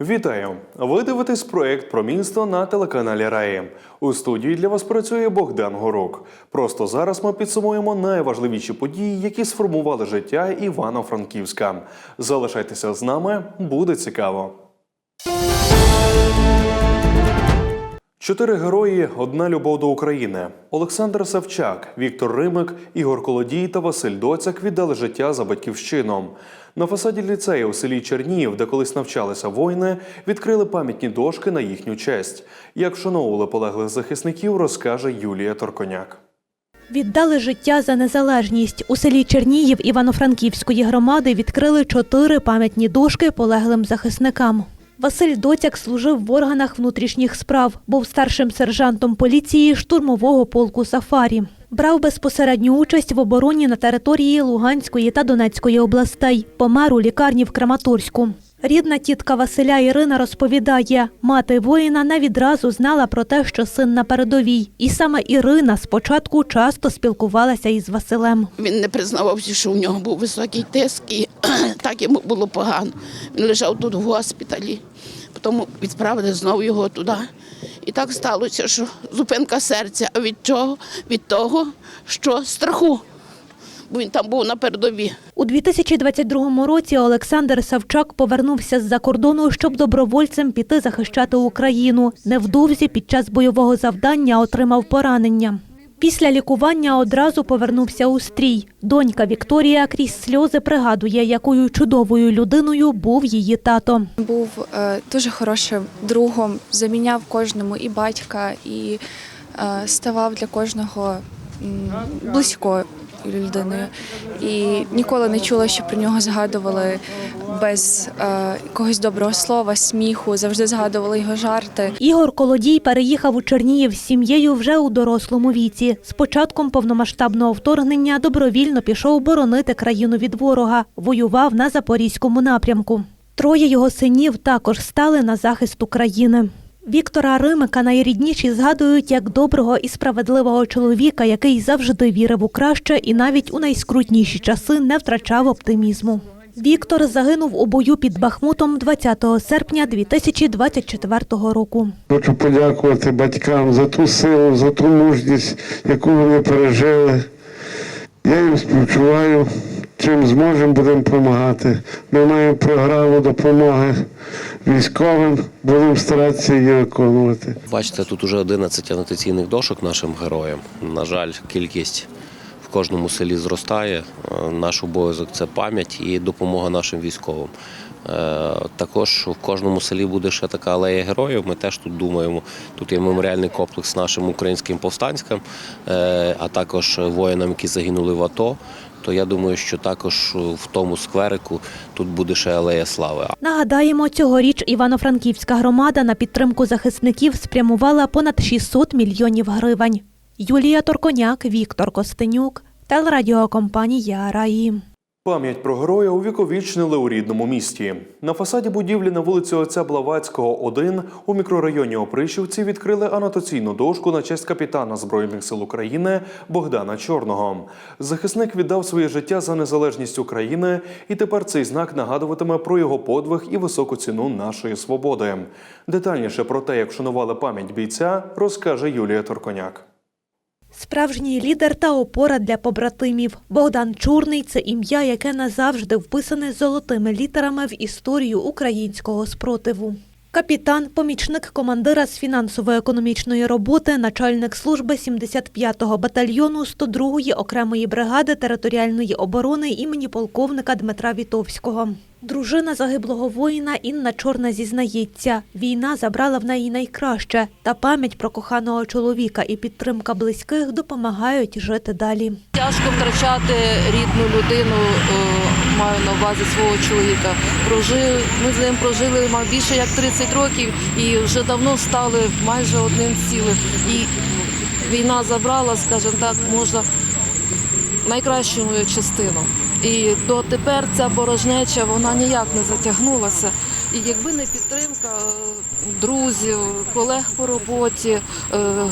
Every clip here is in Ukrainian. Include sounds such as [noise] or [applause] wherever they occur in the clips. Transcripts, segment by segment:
Вітаю! Ви дивитесь проект «Промінство» на телеканалі Раї. У студії для вас працює Богдан Горок. Просто зараз ми підсумуємо найважливіші події, які сформували життя Івано-Франківська. Залишайтеся з нами, буде цікаво. Чотири герої, одна любов до України. Олександр Савчак, Віктор Римик, Ігор Колодій та Василь Доцяк віддали життя за батьківщину. На фасаді ліцею у селі Чернігів, де колись навчалися воїни, відкрили пам'ятні дошки на їхню честь. Як вшановували полеглих захисників, розкаже Юлія Торконяк. Віддали життя за незалежність. У селі Чернігів Івано-Франківської громади відкрили чотири пам'ятні дошки полеглим захисникам. Василь Доцяк служив в органах внутрішніх справ, був старшим сержантом поліції штурмового полку Сафарі. Брав безпосередню участь в обороні на території Луганської та Донецької областей. Помер у лікарні в Краматорську. Рідна тітка Василя Ірина розповідає, мати воїна не відразу знала про те, що син на передовій. І саме Ірина спочатку часто спілкувалася із Василем. Він не признавався, що у нього був високий тиск, і [clears throat] так йому було погано. Він лежав тут в госпіталі, потім відправили знову його туди. І так сталося, що зупинка серця. А від чого? Від того, що страху. Він там був на передовій. У 2022 році Олександр Савчак повернувся з-за кордону, щоб добровольцем піти захищати Україну. Невдовзі під час бойового завдання отримав поранення. Після лікування одразу повернувся у стрій. Донька Вікторія крізь сльози пригадує, якою чудовою людиною був її тато. Був е, дуже хорошим другом, заміняв кожному і батька, і е, ставав для кожного м, близькою людиною. І ніколи не чула, що про нього згадували без е, якогось доброго слова, сміху, завжди згадували його жарти. Ігор Колодій переїхав у Чернігів з сім'єю вже у дорослому віці. З початком повномасштабного вторгнення добровільно пішов боронити країну від ворога, воював на Запорізькому напрямку. Троє його синів також стали на захист України. Віктора Римика найрідніші згадують як доброго і справедливого чоловіка, який завжди вірив у краще і навіть у найскрутніші часи не втрачав оптимізму. Віктор загинув у бою під Бахмутом 20 серпня 2024 року. Хочу подякувати батькам за ту силу, за ту мужність, яку вони пережили. Я їм співчуваю. Чим зможемо, будемо допомагати. Ми маємо програму допомоги військовим, будемо старатися її виконувати. Бачите, тут уже 11 анотаційних дошок нашим героям. На жаль, кількість в кожному селі зростає. Е, Наш обов'язок це пам'ять і допомога нашим військовим. Е, Також в кожному селі буде ще така алея героїв. Ми теж тут думаємо. Тут є меморіальний комплекс нашим українським повстанцям, е, а також воїнам, які загинули в АТО. То я думаю, що також в тому скверику тут буде ще алея слави. Нагадаємо, цьогоріч Івано-Франківська громада на підтримку захисників спрямувала понад 600 мільйонів гривень. Юлія Торконяк, Віктор Костенюк, телерадіокомпанія Раї. Пам'ять про героя увіковічнили у рідному місті. На фасаді будівлі на вулиці отця Блаватського, 1 у мікрорайоні Опришівці відкрили анотаційну дошку на честь капітана Збройних сил України Богдана Чорного. Захисник віддав своє життя за незалежність України, і тепер цей знак нагадуватиме про його подвиг і високу ціну нашої свободи. Детальніше про те, як вшанували пам'ять бійця, розкаже Юлія Торконяк. Справжній лідер та опора для побратимів. Богдан Чорний це ім'я, яке назавжди вписане золотими літерами в історію українського спротиву. Капітан, помічник командира з фінансово-економічної роботи, начальник служби 75-го батальйону 102-ї окремої бригади територіальної оборони імені полковника Дмитра Вітовського. Дружина загиблого воїна Інна Чорна зізнається, війна забрала в неї найкраще, та пам'ять про коханого чоловіка і підтримка близьких допомагають жити далі. Тяжко втрачати рідну людину, е, маю на увазі свого чоловіка. Прожив, ми з ним прожили мав більше як 30 років і вже давно стали майже одним цілим. І війна забрала, скажімо так, можна найкращу мою частину. І дотепер ця порожнеча вона ніяк не затягнулася. І якби не підтримка е, друзів, колег по роботі, е,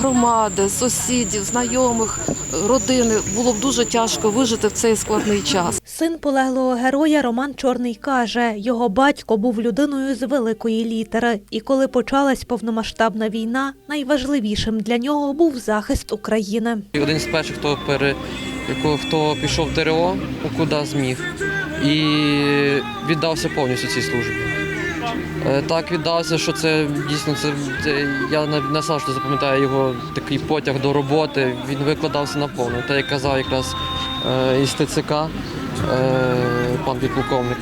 громади, сусідів, знайомих, родини, було б дуже тяжко вижити в цей складний час. Син полеглого героя Роман Чорний каже, його батько був людиною з великої літери, і коли почалась повномасштабна війна, найважливішим для нього був захист України. Один з перших, хто пере якого хто пішов в ТРО, куди зміг, і віддався повністю цій службі. Е, Так віддався, що це дійсно це, це я назавжди запам'ятаю його такий потяг до роботи. Він викладався наповну. Та як казав якраз е, із ТЦК е, пан підполковник.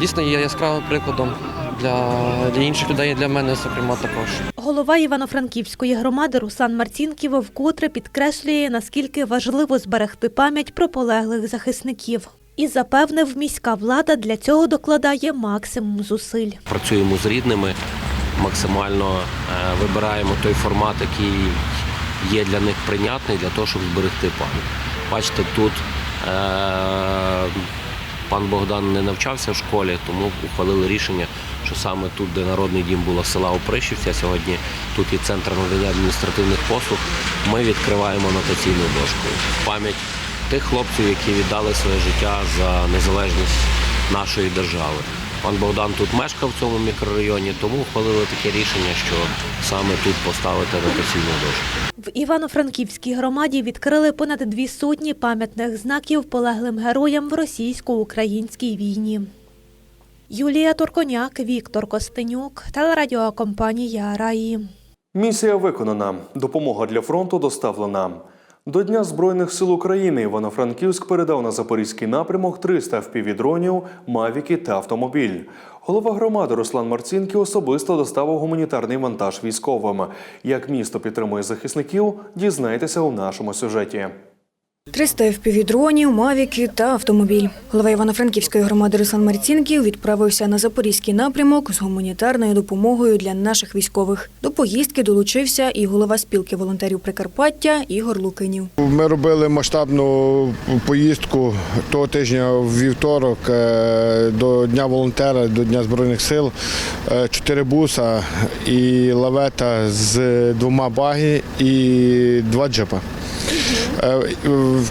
Дійсно є яскравим прикладом для, для інших людей, і для мене, зокрема, також. Голова Івано-Франківської громади Руслан Марцінків вкотре підкреслює, наскільки важливо зберегти пам'ять про полеглих захисників. І запевнив, міська влада для цього докладає максимум зусиль. Працюємо з рідними, максимально е, вибираємо той формат, який є для них прийнятний для того, щоб зберегти пам'ять. Бачите, тут е, пан Богдан не навчався в школі, тому ухвалили рішення, що саме тут, де народний дім було села Опришівця, сьогодні тут є центр надання адміністративних послуг. Ми відкриваємо анотаційну дошку. Пам'ять тих хлопців, які віддали своє життя за незалежність нашої держави. Пан Богдан тут мешкав в цьому мікрорайоні, тому ухвалили таке рішення, що саме тут поставити анотаційну дошку. В Івано-Франківській громаді відкрили понад дві сотні пам'ятних знаків полеглим героям в російсько-українській війні. Юлія Турконяк, Віктор Костенюк, телерадіокомпанія Раї. Місія виконана. Допомога для фронту доставлена. До Дня Збройних сил України Івано-Франківськ передав на запорізький напрямок 300 впівдронів, мавіки та автомобіль. Голова громади Руслан Марцінки особисто доставив гуманітарний вантаж військовим. Як місто підтримує захисників, дізнайтеся у нашому сюжеті. 300 FPV-дронів, мавіки та автомобіль. Голова Івано-Франківської громади Руслан Марцінків відправився на запорізький напрямок з гуманітарною допомогою для наших військових. До поїздки долучився і голова спілки волонтерів Прикарпаття Ігор Лукинів. Ми робили масштабну поїздку того тижня в вівторок е, до Дня волонтера, до Дня Збройних сил. Е, Чотири буса і лавета з двома баги і два джипа. Е,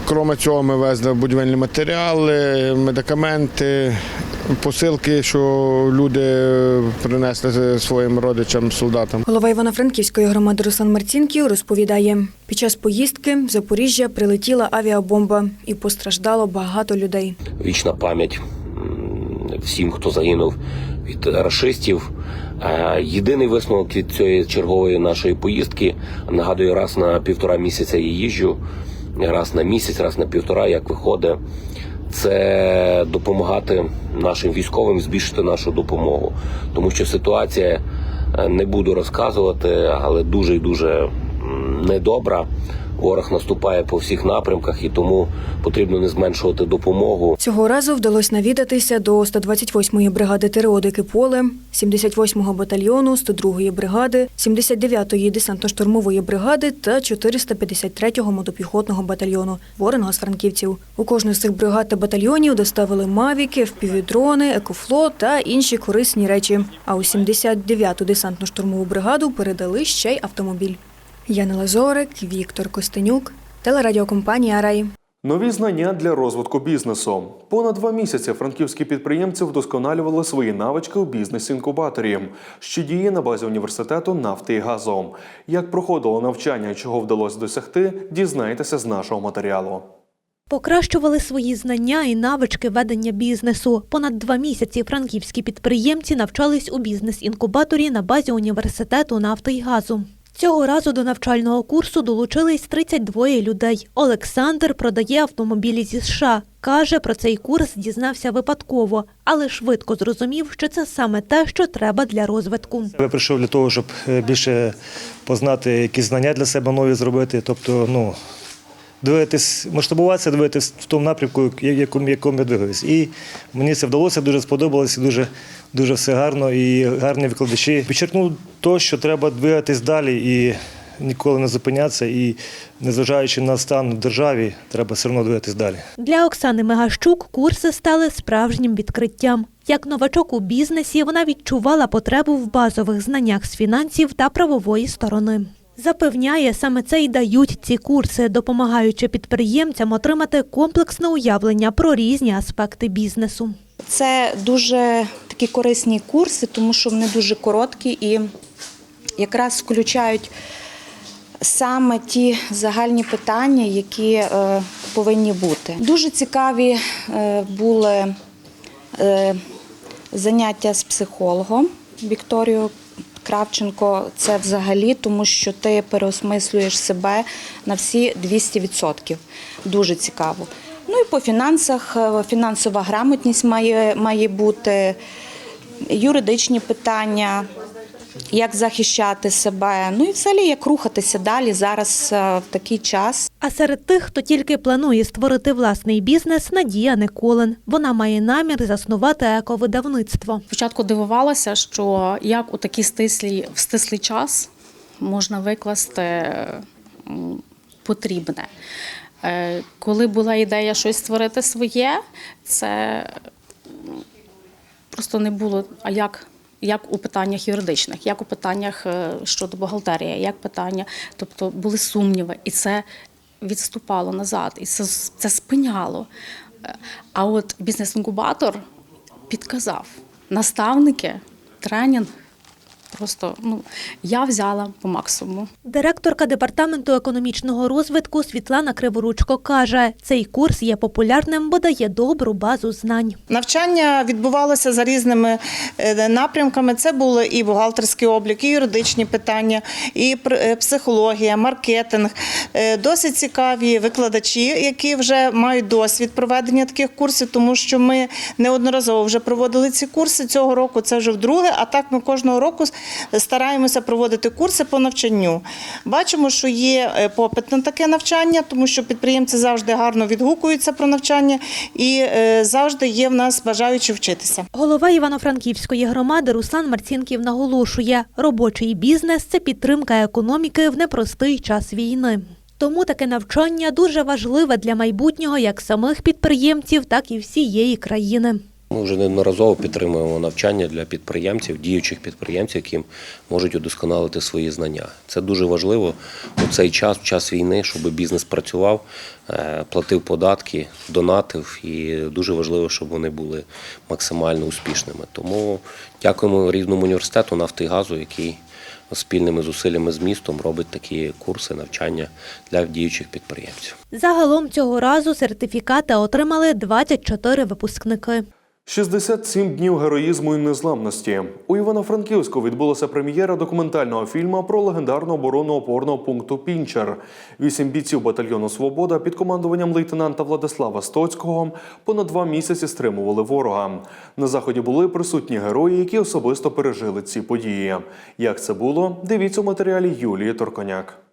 Крім цього, ми везли будівельні матеріали, медикаменти, посилки, що люди принесли своїм родичам, солдатам. Голова Івано-Франківської громади Руслан Марцінків розповідає, під час поїздки в Запоріжжя прилетіла авіабомба і постраждало багато людей. Вічна пам'ять всім, хто загинув від рашистів. Єдиний висновок від цієї чергової нашої поїздки нагадую, раз на півтора місяця я їжджу, раз на місяць, раз на півтора, як виходить. Це допомагати нашим військовим збільшити нашу допомогу, тому що ситуація е, не буду розказувати, але дуже і дуже недобра. Ворог наступає по всіх напрямках, і тому потрібно не зменшувати допомогу. Цього разу вдалося навідатися до 128-ї бригади ТРО «Дике поле, 78-го батальйону, 102-ї бригади, 79-ї десантно-штурмової бригади та 453-го мотопіхотного батальйону вореного з франківців. У кожну з цих бригад та батальйонів доставили мавіки, впівдрони, екофло та інші корисні речі. А у 79-ту десантно-штурмову бригаду передали ще й автомобіль. Яна Лазорик, Віктор Костенюк, телерадіокомпанія Раї. Нові знання для розвитку бізнесу. Понад два місяці франківські підприємці вдосконалювали свої навички у бізнес-інкубаторі, що діє на базі університету нафти і газу. Як проходило навчання і чого вдалося досягти, дізнайтеся з нашого матеріалу. Покращували свої знання і навички ведення бізнесу. Понад два місяці франківські підприємці навчались у бізнес-інкубаторі на базі університету нафти і газу. Цього разу до навчального курсу долучились 32 людей. Олександр продає автомобілі зі США. Каже, про цей курс дізнався випадково, але швидко зрозумів, що це саме те, що треба для розвитку. Я прийшов для того, щоб е, більше познати якісь знання для себе нові зробити. Тобто, ну, дивитись, масштабуватися, дивитись в тому напрямку, якому, якому я двигаюсь. І мені це вдалося, дуже сподобалося, дуже, дуже все гарно і гарні викладачі. Підчеркнув те, що треба двигатись далі і ніколи не зупинятися і, незважаючи на стан в державі, треба все одно дивитись далі. Для Оксани Мегащук курси стали справжнім відкриттям. Як новачок у бізнесі, вона відчувала потребу в базових знаннях з фінансів та правової сторони. Запевняє, саме це й дають ці курси, допомагаючи підприємцям отримати комплексне уявлення про різні аспекти бізнесу. Це дуже такі корисні курси, тому що вони дуже короткі і якраз включають саме ті загальні питання, які е, повинні бути. Дуже цікаві е, були е, заняття з психологом Вікторією Кравченко. Це взагалі, тому що ти переосмислюєш себе на всі 200%. Дуже цікаво. Ну і по фінансах е, фінансова грамотність має, має бути, юридичні питання, як захищати себе. Ну і взагалі як рухатися далі зараз е, в такий час. А серед тих, хто тільки планує створити власний бізнес, Надія Николин. Вона має намір заснувати ековидавництво. Спочатку дивувалася, що як у такий стислий, в стислий час можна викласти потрібне. Е, Коли була ідея щось створити своє, це просто не було. А як? Як у питаннях юридичних, як у питаннях е, щодо бухгалтерії, як питання, тобто були сумніви, і це відступало назад, і це, це спиняло. Е, А от бізнес-інкубатор підказав. Наставники, тренінг. Просто ну, я взяла по максимуму. Директорка департаменту економічного розвитку Світлана Криворучко каже, цей курс є популярним, бо дає добру базу знань. Навчання відбувалося за різними е, напрямками. Це були і бухгалтерський облік, і юридичні питання, і е, психологія, маркетинг. Е, Досить цікаві викладачі, які вже мають досвід проведення таких курсів, тому що ми неодноразово вже проводили ці курси. Цього року це вже вдруге. А так ми кожного року стараємося проводити курси по навчанню. Бачимо, що є е, попит на таке навчання, тому що підприємці завжди гарно відгукуються про навчання і е, завжди є в нас бажаючі вчитися. Голова Івано-Франківської громади Руслан Марцінків наголошує, робочий бізнес це підтримка економіки в непростий час війни. Тому таке навчання дуже важливе для майбутнього як самих підприємців, так і всієї країни. Ми вже неодноразово підтримуємо навчання для підприємців, діючих підприємців, які можуть удосконалити свої знання. Це дуже важливо у цей час, в час війни, щоб бізнес працював, е, платив податки, донатив, і дуже важливо, щоб вони були максимально успішними. Тому дякуємо рідному університету нафти і газу, який спільними зусиллями з містом робить такі курси навчання для діючих підприємців. Загалом цього разу сертифікати отримали 24 випускники. 67 днів героїзму і незламності. У Івано-Франківську відбулася прем'єра документального фільму про легендарну оборону опорного пункту Пінчер. Вісім бійців батальйону Свобода під командуванням лейтенанта Владислава Стоцького понад два місяці стримували ворога. На заході були присутні герої, які особисто пережили ці події. Як це було? Дивіться у матеріалі Юлії Торконяк.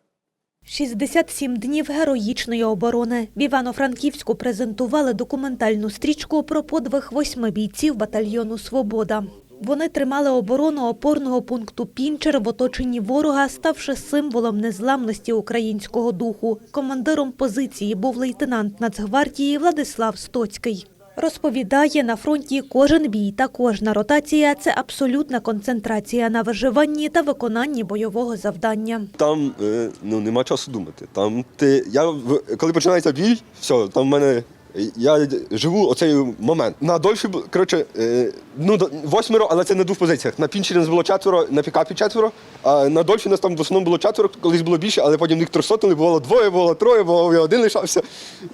67 днів героїчної оборони. В Івано-Франківську презентували документальну стрічку про подвиг восьми бійців батальйону Свобода. Вони тримали оборону опорного пункту Пінчер в оточенні ворога, ставши символом незламності українського духу. Командиром позиції був лейтенант Нацгвардії Владислав Стоцький. Розповідає, на фронті кожен бій та кожна ротація це абсолютна концентрація на виживанні та виконанні бойового завдання. Там е, ну, нема часу думати. Там ти, я, коли починається бій, все, там в мене. Я живу оцей момент. На Дольфі, коротше, е, ну, восьмеро, але це на двох позиціях. На Пінчері нас було четверо, на пікапі четверо, а на Дольфі нас там в основному було четверо, колись було більше, але потім їх трьохсотили, бувало двоє, бувало троє, бувало я один лишався.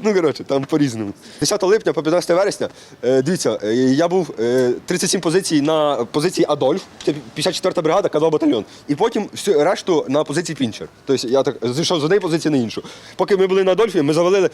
Ну, коротше, там по-різному. 10 липня по 15 вересня, е, дивіться, е, я був е, 37 позицій на позиції Адольф, це 54-та бригада, К2 батальйон. І потім всю решту на позиції Пінчер. Тобто я так зійшов з однієї позиції на іншу. Поки ми були на Адольфі, ми завалили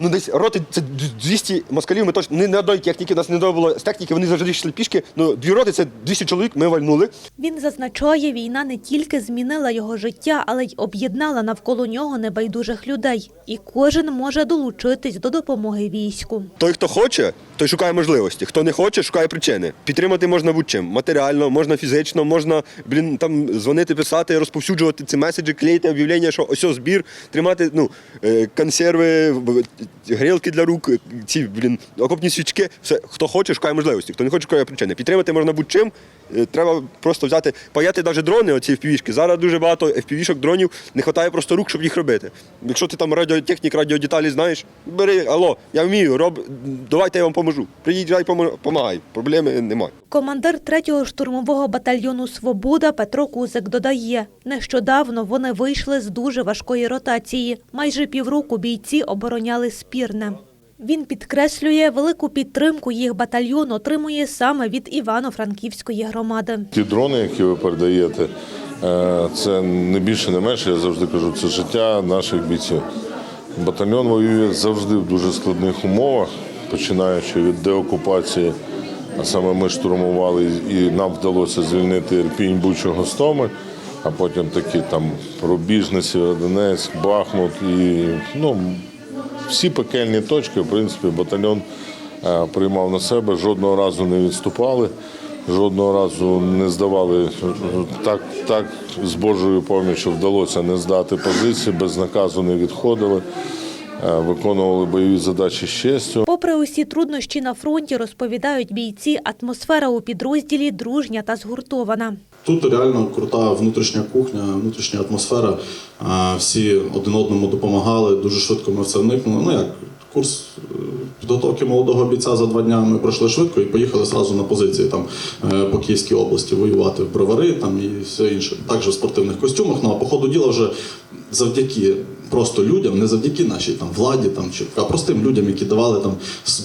ну, десь роти, це 200 москалів ми точно ні на одної техніки, нас не було з техніки, вони завжди йшли пішки. Ну, дві роти це 200 чоловік, ми вальнули. Він зазначає, війна не тільки змінила його життя, але й об'єднала навколо нього небайдужих людей. І кожен може долучитись до допомоги війську. Той, хто хоче, той шукає можливості. Хто не хоче, шукає причини. Підтримати можна будь-чим. Матеріально, можна фізично, можна блін, там дзвонити, писати, розповсюджувати ці меседжі, клеїти об'явлення, що ось збір, тримати ну, е, консерви, грілки для рук, ці блін, окопні свічки. Все, хто хоче, шукає можливості. Хто не хоче, шукає причини. Підтримати можна будь-чим. Е, Треба просто взяти, паяти навіть дрони, оці FPV-шки. Зараз дуже багато FPV-шок, дронів, не вистачає просто рук, щоб їх робити. Якщо ти там радіотехнік, радіодеталі знаєш, бери, алло, я вмію, роб, давайте я вам поможу. Приїжджай, помагай. Проблеми немає. Командир 3-го штурмового батальйону Свобода Петро Кузик додає, нещодавно вони вийшли з дуже важкої ротації. Майже півроку бійці обороняли спірне. Він підкреслює, велику підтримку їх батальйон отримує саме від Івано-Франківської громади. Ті дрони, які ви передаєте, е, це не більше, не менше, я завжди кажу, це життя наших бійців. Батальйон воює завжди в дуже складних умовах, починаючи від деокупації. А саме ми штурмували і нам вдалося звільнити Ірпінь, Бучу, Гостомель, а потім такі там Рубіжне, Сєвєродонецьк, Бахмут і ну, всі пекельні точки, в принципі, батальйон е, приймав на себе, жодного разу не відступали, жодного разу не здавали. Так, так з Божою поміччю вдалося не здати позиції, без наказу не відходили, виконували бойові задачі з честю. Попри усі труднощі на фронті, розповідають бійці, атмосфера у підрозділі дружня та згуртована. Тут реально крута внутрішня кухня, внутрішня атмосфера. Всі один одному допомагали. Дуже швидко ми в це вникнули. Ну як курс е, підготовки молодого бійця за два дня ми пройшли швидко і поїхали зразу на позиції там е, по Київській області воювати в бровари там і все інше. Також в спортивних костюмах. Ну а по ходу діла вже завдяки просто людям, не завдяки нашій там владі, там чи а простим людям, які давали там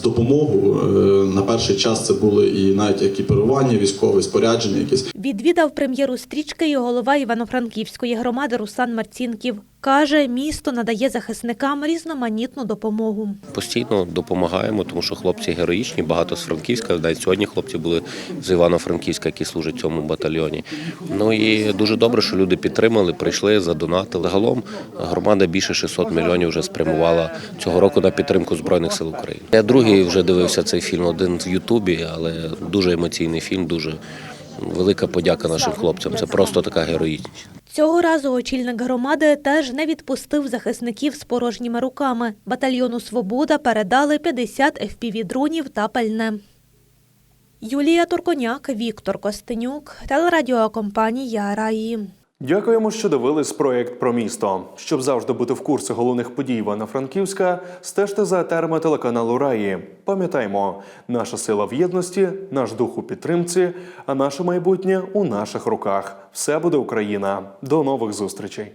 допомогу. Е, На перший час це були і навіть екіпірування військове, спорядження Якісь Відвідав прем'єру стрічки і голова Івано-Франківської громади Руслан Марцінків. Каже, місто надає захисникам різноманітну допомогу. Постійно допомагаємо, тому що хлопці героїчні, багато з Франківська. Навіть сьогодні хлопці були з Івано-Франківська, які служать цьому батальйоні. Ну і дуже добре, що люди підтримали, прийшли, задонатили. Загалом громада більше 600 мільйонів вже спрямувала цього року на підтримку Збройних сил України. Я другий вже дивився цей фільм, один в Ютубі, але дуже емоційний фільм, дуже велика подяка нашим хлопцям. Це просто така героїчність. Цього разу очільник громади теж не відпустив захисників з порожніми руками. Батальйону Свобода передали 50 FPV-дронів та пальне. Юлія Турконяк, Віктор Костенюк, телерадіокомпанія Раї. Дякуємо, що дивились проект про місто. Щоб завжди бути в курсі головних подій Івано-Франківська, стежте за етерами телеканалу Раї. Пам'ятаймо, наша сила в єдності, наш дух у підтримці, а наше майбутнє у наших руках. Все буде Україна. До нових зустрічей.